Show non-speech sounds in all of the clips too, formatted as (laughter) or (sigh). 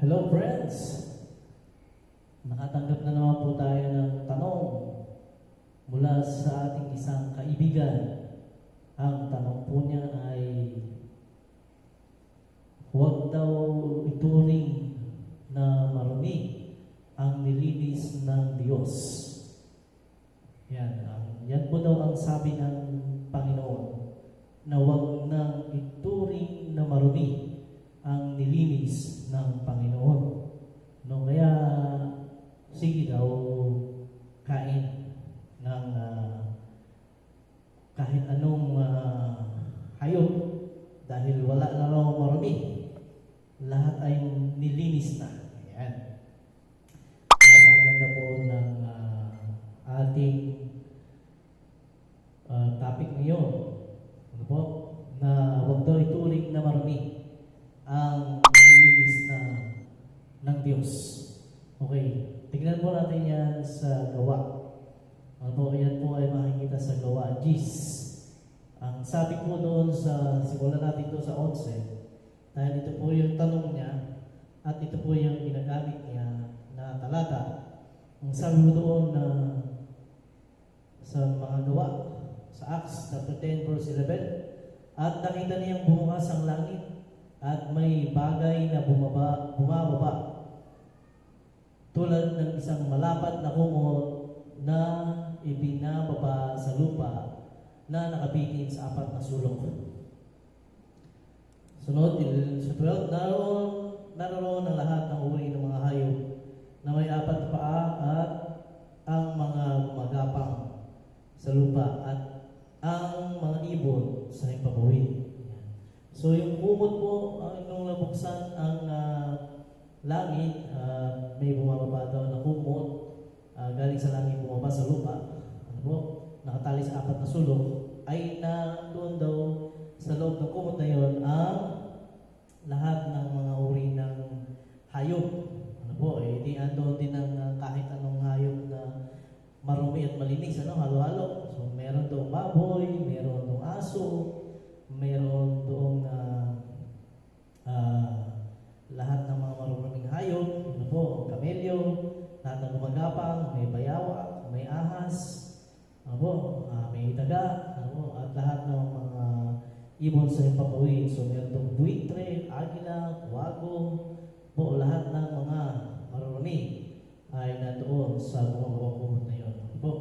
Hello friends! Nakatanggap na naman po tayo ng tanong mula sa ating isang kaibigan. Ang tanong po niya ay huwag daw ituring na marumi ang nilinis ng Diyos. Yan, ang, yan po daw ang sabi ng Panginoon na huwag nang ituring na marumi ang nilinis ng Panginoon. No, kaya sige daw kain ng ah, kahit anong ah, hayop dahil wala na raw marumi. Lahat ay nilinis na. Ayan. Napakaganda po ng ah, ating ah, topic ngayon. Ano po? Na huwag daw ituring na marumi ang nilinis na ng Diyos. Okay, tignan po natin yan sa gawa. Ano po, yan po ay makikita sa gawa, Gis. Ang sabi po doon sa, simulan natin doon sa 11, dahil ito po yung tanong niya, at ito po yung ginagamit niya na talata. Ang sabi mo doon na sa mga gawa, sa Acts chapter 10 verse 11, at nakita niyang bumukas ang langit at may bagay na bumaba, bumababa tulad ng isang malapat na kumot na ibinababa sa lupa na nakabitin sa apat na sulok. Sunod, sa 12, naroon, naroon ang lahat ng uri ng mga hayop na may apat na paa at ang mga gumagapang sa lupa at ang mga ibon sa himpapawid. So yung kumot po, ang nung nabuksan ang ah, langit, ah, may bumababa daw na kumot, ah, galing sa langit bumaba sa lupa, ano po, nakatali sa apat na sulok, ay na doon daw sa loob ng kumot na yon ang lahat ng mga uri ng hayop. Po, eh, di andon din ang ah, kahit anong hayop na marumi at malinis, ano, halo-halo. So meron daw baboy, meron daw aso, meron doong ah, ah, lahat ng mga maruruming hayop, ano po, kamelyo, lahat ng gumagapang, may bayawak, may ahas, ano po, ah, may daga, ano po, at lahat ng mga ibon sa himpapawid. So meron doong buitre, agila, wago, po, lahat ng mga marurumi ay nandoon sa bumabawang kumot na yun. Ano po.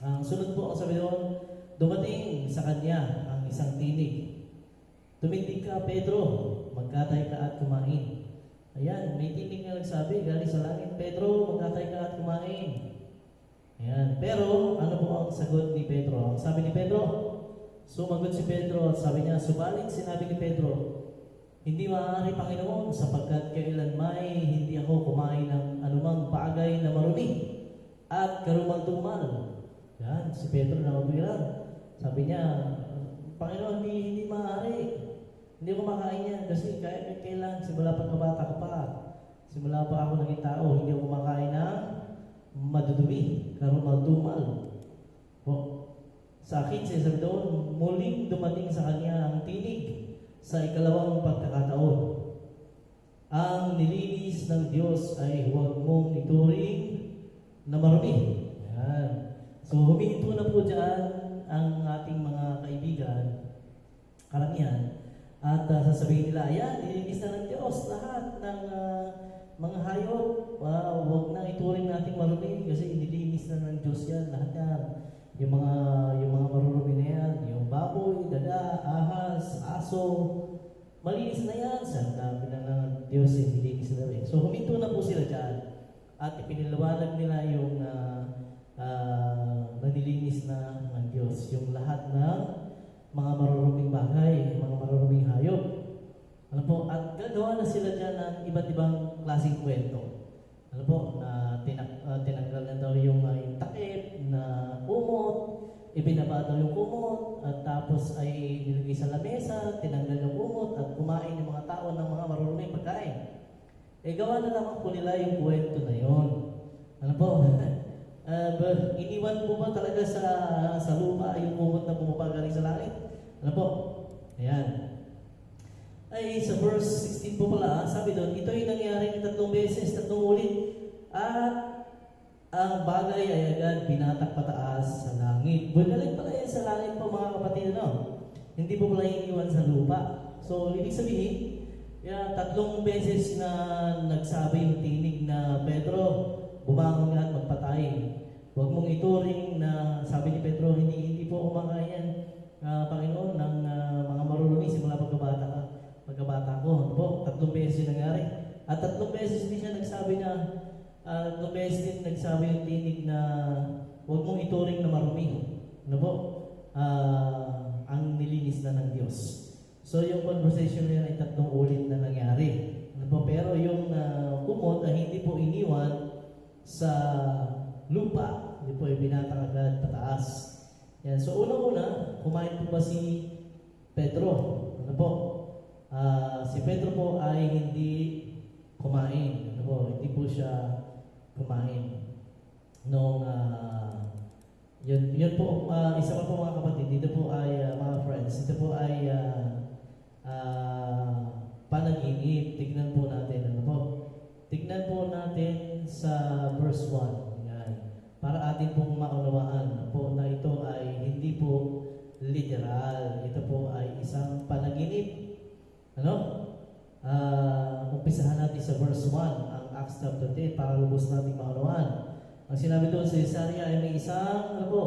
Ang sunod po ang sabi doon, dumating sa kanya ang isang tinig. Tumindig ka, Pedro, magkatay ka at kumain. Ayan, may tinig na nagsabi, galing sa langit, Pedro, magkatay ka at kumain. Ayan, pero ano po ang sagot ni Pedro? Ang sabi ni Pedro, sumagot si Pedro at sabi niya, subalit sinabi ni Pedro, hindi maaari Panginoon sapagkat kailan may hindi ako at karumang tumal. Yan, si Pedro na mabilang. Sabi niya, Panginoon, hindi, hindi maaari. Hindi ko makain yan kasi kahit kailan, simula pa kabata ko pa. Simula pa ako naging tao, hindi ako kumakain ng madudumi, karumang tumal. Po. Sa akin, siya sabi doon, muling dumating sa kanya ang tinig sa ikalawang pagkakataon. Ang nilinis ng Diyos ay huwag mong ituring na marumi. Yan. So huminto na po dyan ang ating mga kaibigan, karamihan, at uh, sasabihin nila, ayan, nilinis na ng Diyos lahat ng ah, mga hayop. Wow, huwag na ituring nating marumi kasi nilinis na ng Diyos yan, lahat yan. Yung mga, yung mga marurumi na yan, yung baboy, daga, ahas, aso, malinis na yan. Sa dami na ng Diyos ay nilinis na rin. So huminto na po sila dyan at ipiniliwanag nila yung uh, uh, nanilinis na ng Diyos. Yung lahat ng mga maruruming bagay, mga maruruming hayop. Ano po, at gagawa na sila dyan ng iba't ibang klaseng kwento. Ano po, na tinak, uh, tinanggal na daw yung, uh, yung takip, na kumot, ibinaba daw yung kumot, at tapos ay nilagay sa lamesa, tinanggal yung kumot, at kumain yung mga tao ng mga maruruming pagkain. Eh, gawa na lamang po nila yung kwento na yon. Ano po? (laughs) Uh, but iniwan po ba talaga sa sa lupa yung kumot na bumaba galing sa langit? Ano po? Ayan. ay sa verse 16 po pala, sabi doon, ito ay nangyari tatlong beses, tatlong ulit, at ang bagay ay agad binatak pataas sa langit. Bumalik pala yan sa langit po mga kapatid, no? Hindi po pala iniwan sa lupa. So, ibig sabihin, yeah, tatlong beses na nagsabi yung tinig na Pedro, bumangon nga at magpatay. Huwag mong ituring na sabi ni Pedro, hindi hindi po kumakain yan, ah, Panginoon, ng ah, mga maruruni simula pagkabata ka, pagkabata ko. Ano po? Tatlong beses yung nangyari. At tatlong beses din siya nagsabi na, ah, tatlong beses din nagsabi yung tinig na huwag mong ituring na marumi. Ano po? Ah, ang nilinis na ng Diyos. So yung conversation na yun ay tatlong ulit na nangyari. Ano po? Pero yung uh, kumot ay hindi po iniwan sa lupa. Hindi po ibinatang agad pataas. Yan. So unang-una, kumain po ba si Pedro? Ano po? Ah, si Pedro po ay hindi kumain. Ano po? Hindi po siya kumain. Nung ah, yun, yun po, ah, isa pa po mga kapatid, dito po ay ah, mga friends, ito po ay ah, ah, panaginip. Tignan po natin, ano po? Tignan po natin sa verse 1. Yan. Para atin pong maunawaan ano po na ito ay hindi po literal. Ito po ay isang panaginip. Ano? Ah, umpisahan natin sa verse 1, ang Acts chapter 10, para lubos natin maunawaan. Ang sinabi doon sa Isaiah ay may isang, ano po,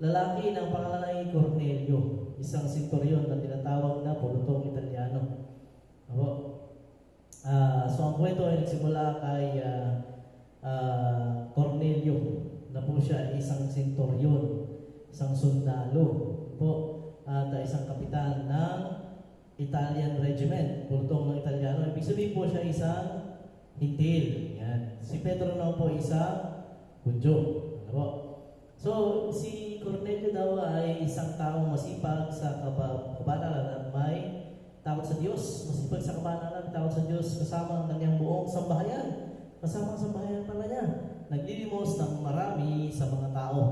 lalaki ng pangalan ay Cornelio, isang senturyon na tinatawag na pulutong Italiano. Ako. Ah, so ang kwento ay nagsimula kay ah, ah, Cornelio na po siya ay isang senturyon, isang sundalo po at ah, isang kapitan ng Italian regiment, pulutong ng Italiano. Ibig sabihin po siya isang hintil. Yan. Si Pedro naman po isang Hudyo. Ano po? So, si Cornelio daw ay isang taong masipag sa kaba- kabanalan at may takot sa Diyos. Masipag sa kabanalan, takot sa Diyos kasama ang kanyang buong sambahayan. Kasama ang sambahayan pala niya. Naglilimos ng marami sa mga tao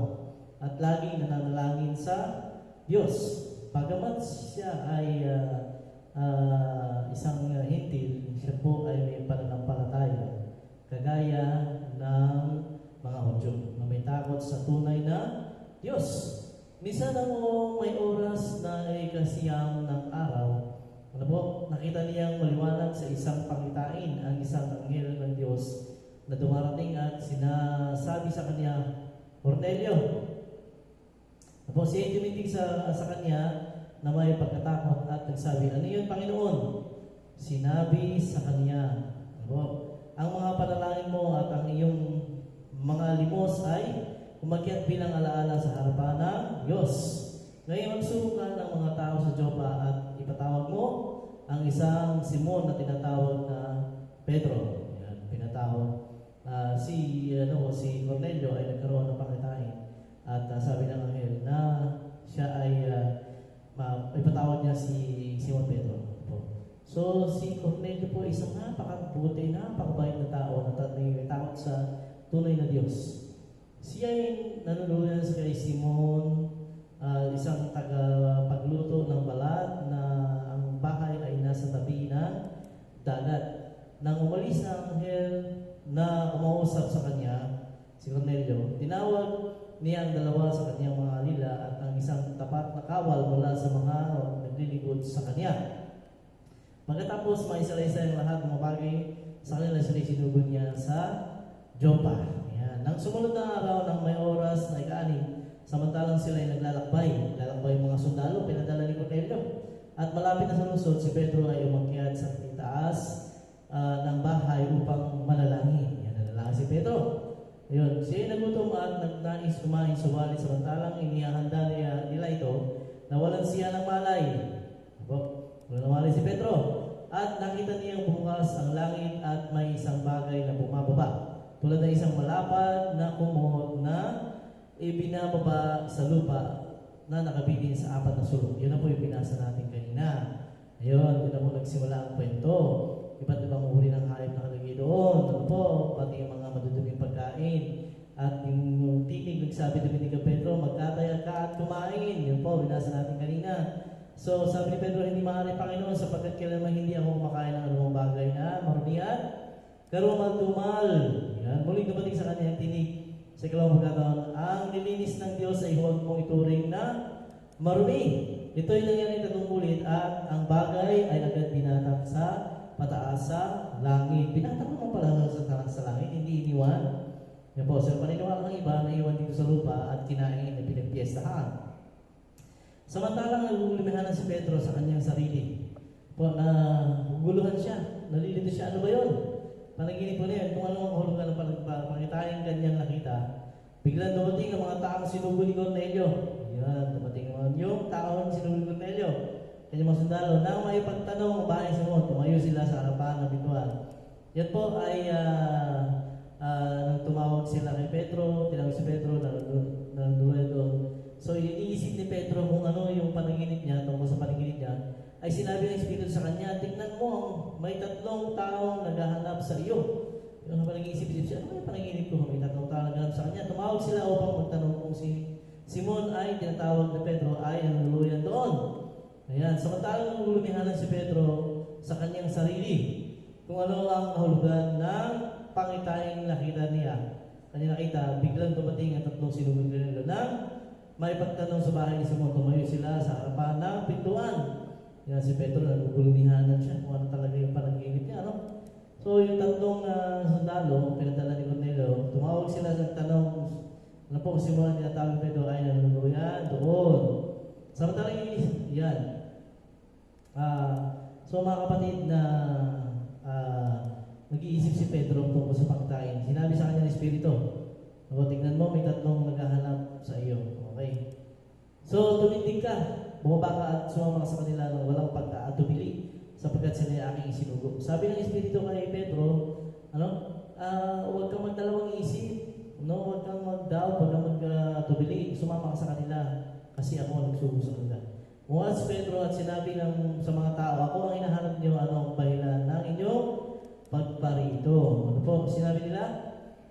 at laging nananalangin sa Diyos. Pagamat siya ay ah, ah, isang uh, hintil, siya po ay may pananampalataya. Kagaya ng mga Hudyo may takot sa tunay na Diyos. Minsan ako may oras na ay kasiyang ng araw, ano po, nakita niyang maliwanag sa isang pangitain ang isang anghel ng Diyos na dumarating at sinasabi sa kanya, Cornelio, Apo siya ay tumitig sa, sa kanya na may pagkatakot at nagsabi, Ano yun, Panginoon? Sinabi sa kanya, Apo, ang mga panalangin mo at ang iyong mga limos ay umakyat bilang alaala sa harapan ng Diyos. Ngayon magsuka ng mga tao sa Jopa at ipatawag mo ang isang Simon na tinatawag na Pedro. Yan, pinatawag. Ah, si ano si Cornelio ay nagkaroon ng pakitain at ah, sabi ng anghel na siya ay uh, ipatawag niya si Simon Pedro. So si Cornelio po isang napakabuti, napakabait na tao na tat- may takot sa tunay na Diyos. Siya ay nanunulungan kay Simon, ah, isang taga-pagluto ng balat na ang bahay ay nasa tabi ng dagat. Nang umalis ang anghel na umausap sa kanya, si Cornelio, tinawag niya ang dalawa sa kanyang mga alila at ang isang tapat na kawal mula sa mga naglilingkod sa kanya. Pagkatapos maisalaysay ang lahat ng mga bagay sa kanila sinugo niya sa Joppa. Yan. Nang sumunod na araw ng may oras na ika-anim, samantalang sila ay naglalakbay, naglalakbay yung mga sundalo, pinadala ni Cornelio. At malapit na sa lungsod, si Pedro ay umakyat sa itaas ah, ng bahay upang manalangin. Yan, nanalangin si Pedro. Ayun, siya nagutom at nagnais kumain subalit samantalang inihahanda niya nila ito, nawalan siya ng malay. Apo, wala ng si Pedro. At nakita niyang bukas ang langit at may isang bagay na bumababa. Tulad ng isang malapad na kumot na ibinababa sa lupa na nakabitin sa apat na sulok. Yun na po yung binasa natin kanina. Ayun, yun na po nagsimula ang kwento. Iba't ibang uri ng hayop na kalagay doon. Ano po, pati yung mga maduduming pagkain. At yung tinig nagsabi ni Pedro, magkataya ka at kumain. Yun po, binasa natin kanina. So sabi ni Pedro, hindi maaari Panginoon sapagkat kailanman hindi ako kumakain ng anumang bagay na marumi at karumal-tumal. Yan, muling dumating sa kanya ang tinig sa ikalawang pagkataon, ang nilinis ng Diyos ay huwag mong ituring na marumi. Ito'y nangyari tatlong ulit at ang bagay ay agad binatak sa pataas sa langit. Binatak mo pala sa, sa langit, hindi iniwan. Yan po, sa paniniwala ng iba, naiwan dito sa lupa at kinain na pinagpiestahan. Samantalang nagulumihanan si Pedro sa kanyang sarili. Po, na guluhan siya. Nalilito siya. Ano ba yun? Panaginip ko na yun. Kung ano ang kahulugan ng pangitayang kanyang nakita. Biglang dumating ang mga taong sinubo ni Cornelio. Yan, dumating naman yung taong sinubo ni Cornelio. Kanyang mga sundalo. Nang may pagtanong ang bahay sa mga, tumayo sila sa harapan ng bituan. Yan po ay ah, ah, nang tumawag sila kay Pedro, tinawag si Pedro, nandun, nandun doon. So iniisip ni Pedro kung ano yung panaginip niya, tungkol sa panaginip niya, ay sinabi ng Espiritu sa kanya, tingnan mo, may tatlong taong naghahanap sa iyo. Yung panagisip-isip siya, ano yung panaginip ko? May tatlong taong naghahanap sa kanya. Tumawag sila upang magtanong kung si Simon ay tinatawag na Pedro ay nanuluyan doon. Ayan, samantalang nangulumihanan si Pedro sa kanyang sarili kung ano ang kahulugan ng pangitayang nakita niya. Kanya nakita, biglang dumating ang tatlong nila ng may pagtanong sa bahay ni Simon, tumayo sila sa harapan ng pintuan. Yan si Pedro, nagugulumihanan siya kung ano talaga yung panaginip niya, ano? So yung tatlong uh, sundalo, pinadala ni Cornelio, tumawag sila sa tanong, ano po si Simon ang tinatawag ni Pedro ay nanuluyan doon. Samantalang yan. Ah, so mga kapatid na ah, nag-iisip si Pedro tungkol sa pagkain. Sinabi sa kanya ng Espiritu, o, tingnan mo, may tatlong naghahanap sa iyo. Okay. So, tumindig ka. Bumaba ka at sumama ka sa kanila ng walang pagkaatubili sapagkat sila ay aking isinugo. Sabi ng Espiritu kay Pedro, ano, ah, huwag kang magdalawang isip. No, huwag kang mag-doubt, huwag kang mag-atubili. Sumama ka sa kanila kasi ako ang nagsugo sa kanila. Umuha si Pedro at sinabi ng sa mga tao, ako ang hinahanap niyo, ano ang bahilan ng inyong pagparito. Ano po, sinabi nila,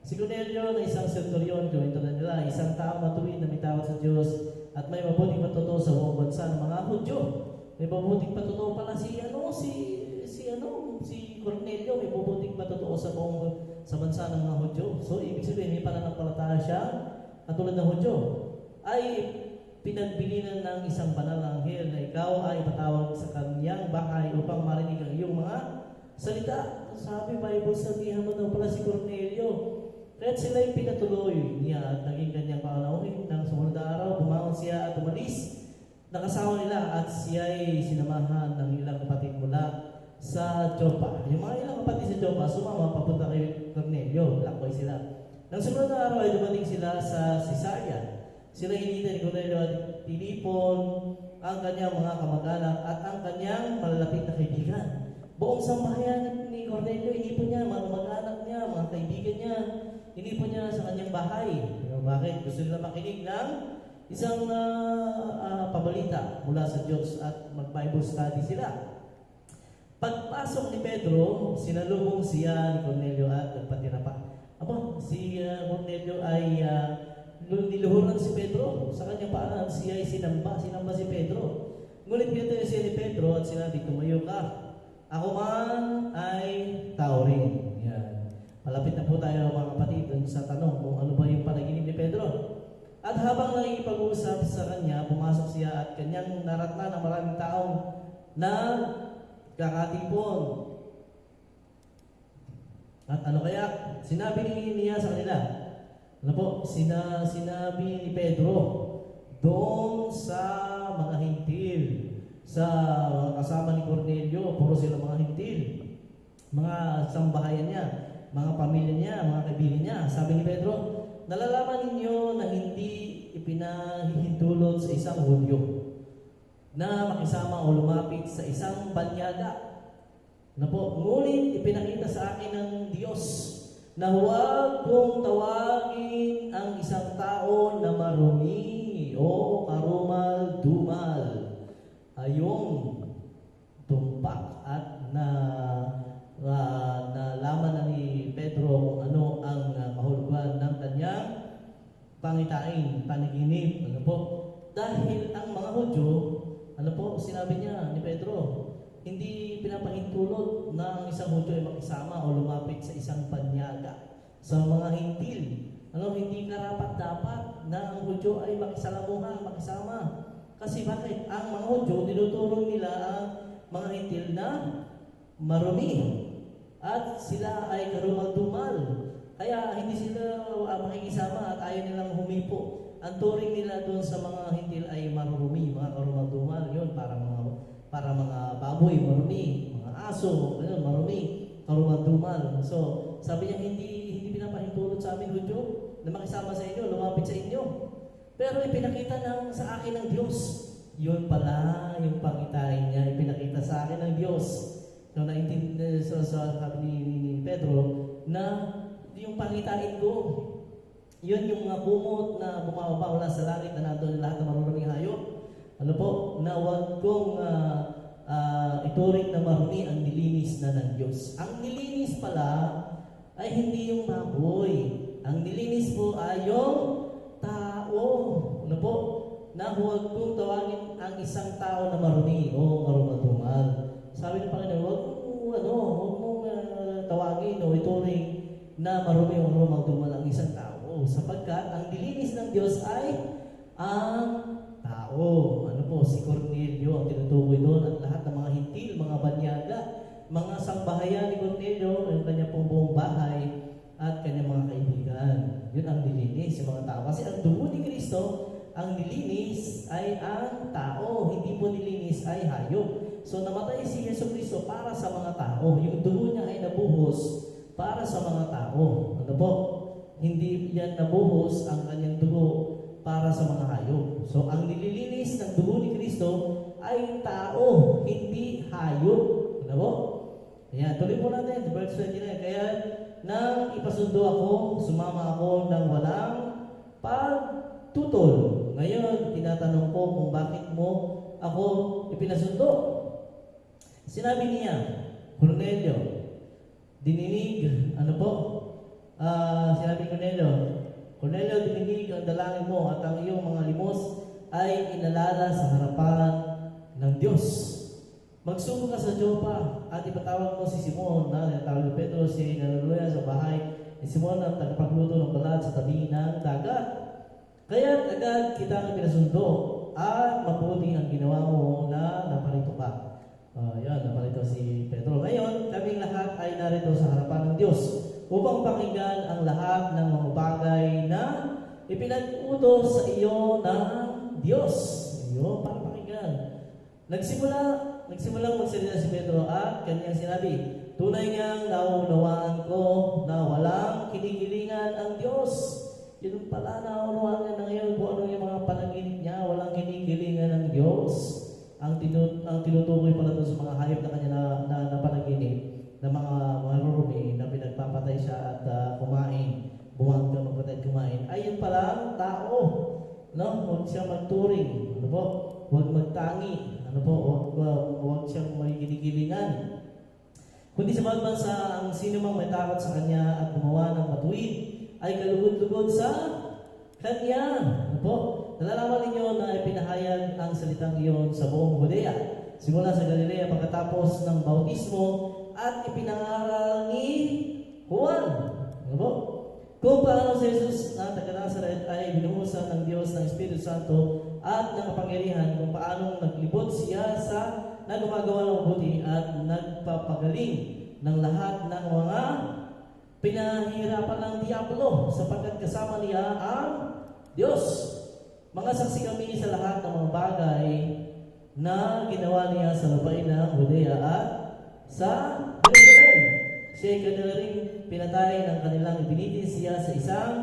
Si Cornelio na isang centurion, kwento na nila, isang tao matuwid na may tawag sa Diyos at may mabuting patuto sa buong bansa ng mga Hudyo. May mabuting patuto pala si ano, si si ano, si Cornelio, may mabuting patuto sa buong sa bansa ng mga Hudyo. So ibig sabihin may pananampalataya siya at tulad ng Hudyo ay pinagbilinan ng isang banal na anghel na ikaw ay patawag sa kanyang bahay upang marinig ang iyong mga salita. Sabi Bible, sabihan mo daw pala si Cornelio, Kaya't sila yung pinatuloy niya at naging kanyang pangalawin ng sumunod na araw, bumangon siya at umalis. Nakasama nila at siya ay sinamahan ng ilang kapatid mula sa Jopa. Yung mga ilang kapatid sa Jopa, sumama papunta kay Cornelio. Lakbay sila. Nang sumunod na araw ay dumating sila sa Cesarea. Sila hinihintay ni Cornelio at tinipon ang kanyang mga kamag-anak at ang kanyang malalapit na kaibigan. Buong sambahayan ni Cornelio, inipon niya, mga kamag-anak niya, mga kaibigan niya, inipon niya sa kanyang bahay. Pero bakit? Gusto nila makinig ng isang uh, uh, pabalita mula sa Diyos at mag-Bible study sila. Pagpasok ni Pedro, sinalubong siya ni Cornelio at nagpatira pa. Aba, si uh, Cornelio ay uh, niluhuran si Pedro. Sa kanyang paanan, siya ay sinamba. Sinamba si Pedro. Ngunit pinatayo siya ni Pedro at sinabi, tumayo ka. Ako man ay tao rin. Malapit na po tayo mga kapatid dun sa tanong kung ano ba yung panaginip ni Pedro. At habang nakikipag-usap sa kanya, pumasok siya at kanyang naratna ng maraming taong na kakatipon. At ano kaya? Sinabi niya sa kanila, ano po, sina, sinabi ni Pedro, doon sa mga hintil, sa mga kasama ni Cornelio, puro sila mga hintil, mga sambahayan niya, mga pamilya niya, mga kaibigan niya. Sabi ni Pedro, nalalaman ninyo na hindi ipinahihintulot sa isang Hudyo na makisama o lumapit sa isang banyaga na po, ngunit ipinakita sa akin ng Diyos na huwag kong tawagin ang isang tao na marumi o karumal-dumal. Ayong tumpak at na uh, pangitain, panaginip. Ano po? Dahil ang mga Hudyo ano po, sinabi niya ni Pedro, hindi pinapahintulot na ang isang Hudyo ay makisama o lumapit sa isang panyaga sa mga hintil. Ano, hindi karapat dapat na ang Hudyo ay makisalamuha, makisama. Kasi bakit? Ang mga Hudyo, tinuturo nila ang mga hintil na marumi. At sila ay karumal-dumal. Kaya hindi sila uh, makikisama at ayaw nilang humipo. Ang turing nila doon sa mga hintil ay marumi, mga karumal-dumal. Yun, para mga para mga baboy, marumi, mga aso, ayun, marumi, karumal-dumal. So, sabi niya, hindi hindi pinapahintulot sa amin, Hudyo, na makisama sa inyo, lumapit sa inyo. Pero ipinakita ng, sa akin ng Diyos. Yun pala, yung pangitain niya, ipinakita sa akin ng Diyos. So, naintindi so, so, sabi ni, ni Pedro, na yung pangitain ko, yun yung mga kumot na bumababa mula sa langit na nandun lahat ng marunong hayop. Ano po, na huwag kong ah, ah, ituring na marumi ang nilinis na ng Diyos. Ang nilinis pala ay hindi yung baboy. Ang nilinis po ay yung tao. Ano po? Na huwag kong tawagin ang isang tao na marumi o marumadumal. Sabi ng Panginoon, huwag mong, ano, huwag mong ah, tawagin o ituring na marumi o marumadumal ang isang tao. Sapagkat ang nilinis ng Diyos ay ang tao. Ano po, si Cornelio ang tinutukoy doon at lahat ng mga hintil, mga banyaga, mga sangbahayan ni Cornelio, ang kanya pong buong bahay at kanyang mga kaibigan. Yun ang nilinis yung mga tao. Kasi ang dugo ni Kristo, ang nilinis ay ang tao, hindi po nilinis ay hayop. So namatay si Yeso Kristo para sa mga tao. Yung dugo niya ay nabuhos para sa mga tao. Ano po? Hindi yan nabuhos ang kanyang dugo para sa mga hayop. So ang nililinis ng dugo ni Kristo ay tao, hindi hayop. Ano po? Ayan, tuloy po natin, verse 29. Kaya nang ipasundo ako, sumama ako ng walang pagtutol. Ngayon, tinatanong ko kung bakit mo ako ipinasundo. Sinabi niya, Cornelio, dininig, ano po? Ah, sinabi ni Cornelio, Cornelio, dininig ang dalangin mo at ang iyong mga limos ay inalala sa harapan ng Diyos. Magsuko ka sa Jopa at ipatawag mo si Simon na tinatawag ni Pedro si naluluya sa bahay ni Simon ang tagapagluto ng balat sa tabi ng dagat. Kaya agad kita ang pinasundo at mabuti ang ginawa mo na naparito ka. Uh, yan, naparito si Pedro. Ngayon, kaming lahat ay narito sa harapan ng Diyos upang pakinggan ang lahat ng mga bagay na ipinag-utos sa iyo ng Diyos. Iyo, para pakinggan. Nagsimula, nagsimulang magsalita si Pedro at kanyang sinabi, Tunay ngang naunawaan ko na walang kinikilingan ang Diyos. Yun pala naunawaan niya na ngayon kung ano yung mga panaginip niya, walang kinikilingan ng Diyos. Ang, tinu ang tinutukoy pala doon sa mga hayop na kanya na, na, na na mga marurumi na pinagpapatay siya at uh, kumain, buwag ka magpatay at kumain, ay yun pala ang tao. No? Huwag siya magturing. Ano po? Huwag magtangi. Ano po? Huwag, huwag, huwag siyang may ginigilingan. Kundi sa bawat bansa, ang sino mang may takot sa kanya at gumawa ng matuwid ay kalugod-lugod sa kanya. Ano po? Nalalaman ninyo na ipinahayag ang salitang iyon sa buong Judea. Simula sa Galilea pagkatapos ng bautismo at ipinangaral ni Juan. Ano po? Kung paano si Jesus na taga Nazaret ay binuhusan ng Diyos ng Espiritu Santo at ng kapangyarihan kung paano naglibot siya sa na gumagawa ng mabuti at nagpapagaling ng lahat ng mga pinahirapan ng Diablo sapagkat kasama niya ang Diyos. Mga saksi kami sa lahat ng mga bagay na ginawa niya sa lupain ng Judea at sa Jerusalem. Siya kanila rin pinatay ng kanilang ibinitin siya sa isang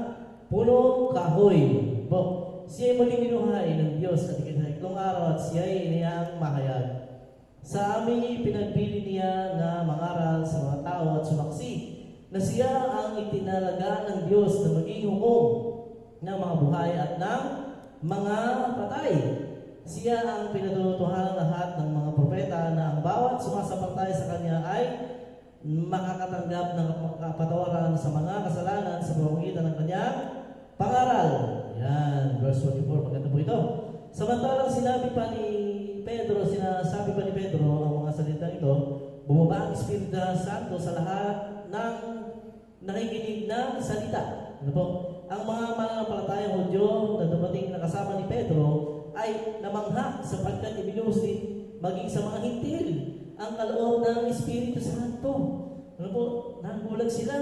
punong kahoy. Po, siya muling binuhay ng Diyos at ikatlong araw at siya ay iniyang mahayag. Sa amin pinagbili niya na mangaral sa mga tao at sumaksi na siya ang itinalaga ng Diyos na maging hukom ng mga buhay at ng mga patay. Siya ang pinatutuhan lahat ng mga propeta na ang bawat sumasabatay sa kanya ay makakatanggap ng kapatawaran sa mga kasalanan sa pamamagitan ng kanyang pangaral. Yan, verse 44, maganda po ito. Samantalang sinabi pa ni Pedro, sinasabi ba ni Pedro ang mga salita ito, bumaba ang Espiritu Santo sa lahat ng nakikinig ng salita. Ano po? Ang mga mananampalatayang Hudyo na dumating na kasama ni Pedro ay namangha sapagkat ibinuhos din maging sa mga hintil ang kaloob ng Espiritu Santo. Ano po? Nagulag sila.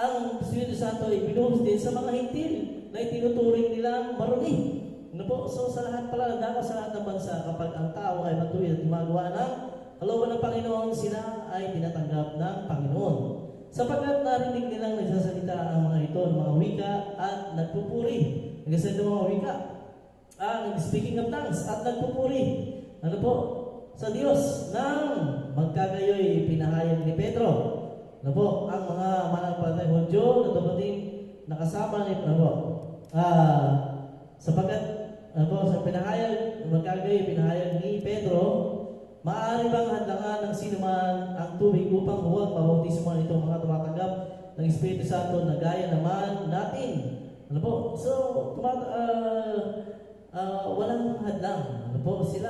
Ang Espiritu Santo ay binuhos din sa mga hintil na itinuturing nilang marumi. Ano po? So sa lahat pala, dapat sa lahat ng bansa, kapag ang tao ay matuwid at gumagawa ng kalooban ng Panginoon, sila ay tinatanggap ng Panginoon. Sapagkat narinig nilang nagsasalita ang mga ito ng mga wika at nagpupuri. Nagsasalita ng mga wika. Ah, nag-speaking of tongues at nagpupuri. Ano po? Sa Diyos nang magkagayoy pinahayag ni Pedro. Ano po? Ang mga mananampalatay Hudyo na dumating nakasama ni ano? Ah, sapagkat ano po, sa pinahayag, magkagayoy pinahayag ni Pedro, Maaari bang hadlangan ng sino man ang tubig upang huwag mabautismo itong mga tumatanggap ng Espiritu Santo na gaya naman natin? Ano po? So, tumat uh, uh, walang hadlang. Ano po? Sila